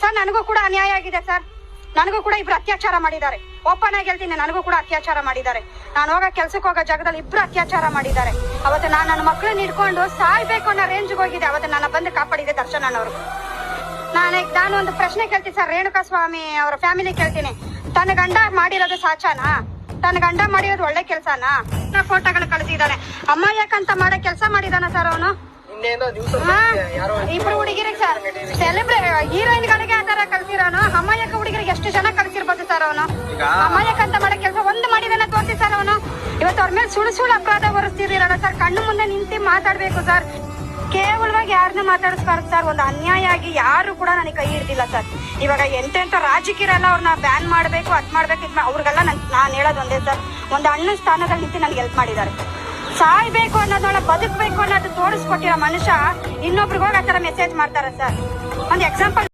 Sir ನನಗೂ ಕೂಡ ಅನ್ಯಾಯ ಆಗಿದೆ ಸರ್. ನನಗೂ ಕೂಡ ಇಬ್ರು ಅತ್ಯಾಚಾರ ಮಾಡಿದ್ದಾರೆ. ಓಪನ್ ಆಗಿ ಹೇಳ್ತೀನಿ ನನಗೂ ಕೂಡ ಅತ್ಯಾಚಾರ ಮಾಡಿದ್ದಾರೆ. ನಾನು ಹೋಗೋ ಕೆಲ್ಸಕ್ಕೆ ಹೋಗೋ ಜಾಗದಲ್ಲಿ ಇಬ್ರು ಅತ್ಯಾಚಾರ ಮಾಡಿದ್ದಾರೆ. ಅವತ್ತು ನಾನು ನನ್ನ ಮಕ್ಕಳನ್ನ ಹಿಡ್ಕೊಂಡು ಸಾಯ್ಬೇಕು ಅನ್ನೋ ರೇಂಜ್ಗೆ ಹೋಗಿದೆ ಅವತ್ತು ನನ್ನ ಬಂದು ಕಾಪಾಡಿದೆ ದರ್ಶನ್ ಅನ್ನೋರು. ನಾನು ನಾನು ಒಂದು ಪ್ರಶ್ನೆ ಕೇಳ್ತೀನಿ ಸರ್ ರೇಣುಕಾ ಸ್ವಾಮಿ ಅವರ ಫ್ಯಾಮಿಲಿ ಕೇಳ್ತೀನಿ. ತನ್ನ ಗಂಡ ಮಾಡಿರೋದು ಸಾಚಾನಾ? ತನ್ನ ಗಂಡ ಮಾಡಿರೋದು ಒಳ್ಳೆ ಕೆಲ್ಸನಾ? ಫೋಟೋಗಳು ಕಳಿಸಿದ್ದಾನೆ. ಅಮ್ಮ ಯಾಕಂತ ಮಾಡೋ ಕೆಲಸ ಮಾಡಿದಾನ ಸರ್ ಅವನು? ಇಬ್ರು ಸೆಲೆಬ್ರೇ ಹೀರೋಯಿನ್ ಗಳಿಗೆ ಆ ತರ ಕಳ್ಸಿರೋನು ಅಮ್ಮಯ್ಯಕ ಹುಡುಗರಿಗೆ ಎಷ್ಟು ಜನ ಕಳ್ಸಿರ್ಬೋದು ಸರ್ ಅವನು? ಅಮ್ಮಯ್ಯಕಂತ ಅಮ್ಮಯ್ಯಕ ಅಂತ ಮಾಡೋ ಕೆಲಸ ಒಂದು ಮಾಡಿದಾನ ತೋರಿಸಿ ಸರ್ ಅವನು. ಇವತ್ತು ಅವ್ರ ಮೇಲೆ ಸುಳ್ಳು ಸುಳ್ಳು ಅಪರಾಧ ಹೊರಿಸ್ತಿದ್ದೀರಲ್ಲ ಸರ್ ಕಣ್ಣು ಮುಂದೆ ನಿಂತು ಮಾತಾಡ್ಬೇಕು ಸರ್. ಕೇವಲವಾಗಿ ಯಾರನ್ನ ಮಾತಾಡಿಸ್ಬಾರ್ದು ಸರ್ ಒಂದು ಅನ್ಯಾಯ ಆಗಿ ಯಾರು ಕೂಡ ನನಗೆ ಕೈ ಹಿಡ್ದಿಲ್ಲ ಸರ್. ಇವಾಗ ಎಂತೆಂತ ರಾಜಕೀಯರೆಲ್ಲ ಅವ್ರನ್ನ ಬ್ಯಾನ್ ಮಾಡಬೇಕು ಅದು ಮಾಡ್ಬೇಕು ಇದು ಅವ್ರಿಗೆಲ್ಲ ನನ್ ನಾನು ಹೇಳೋದು ಒಂದೇ ಸರ್ ಒಂದು ಅಣ್ಣ ಸ್ಥಾನದಲ್ಲಿ ನಿಂತು ನನಗೆ ಹೆಲ್ಪ್ ಮಾಡಿದ್ದಾರೆ. ಸಾಯ್ಬೇಕು ಅನ್ನೋದೊಳ ಬದುಕಬೇಕು ಅನ್ನೋದು ತೋರಿಸ್ಕೊಟ್ಟಿರೋ ಮನುಷ್ಯ ಇನ್ನೊಬ್ರಿಗೆ ಹೋಗಿ ಆ ಥರ ಮೆಸೇಜ್ ಮಾಡ್ತಾರೆ ಸರ್. ಒಂದು ಎಕ್ಸಾಂಪಲ್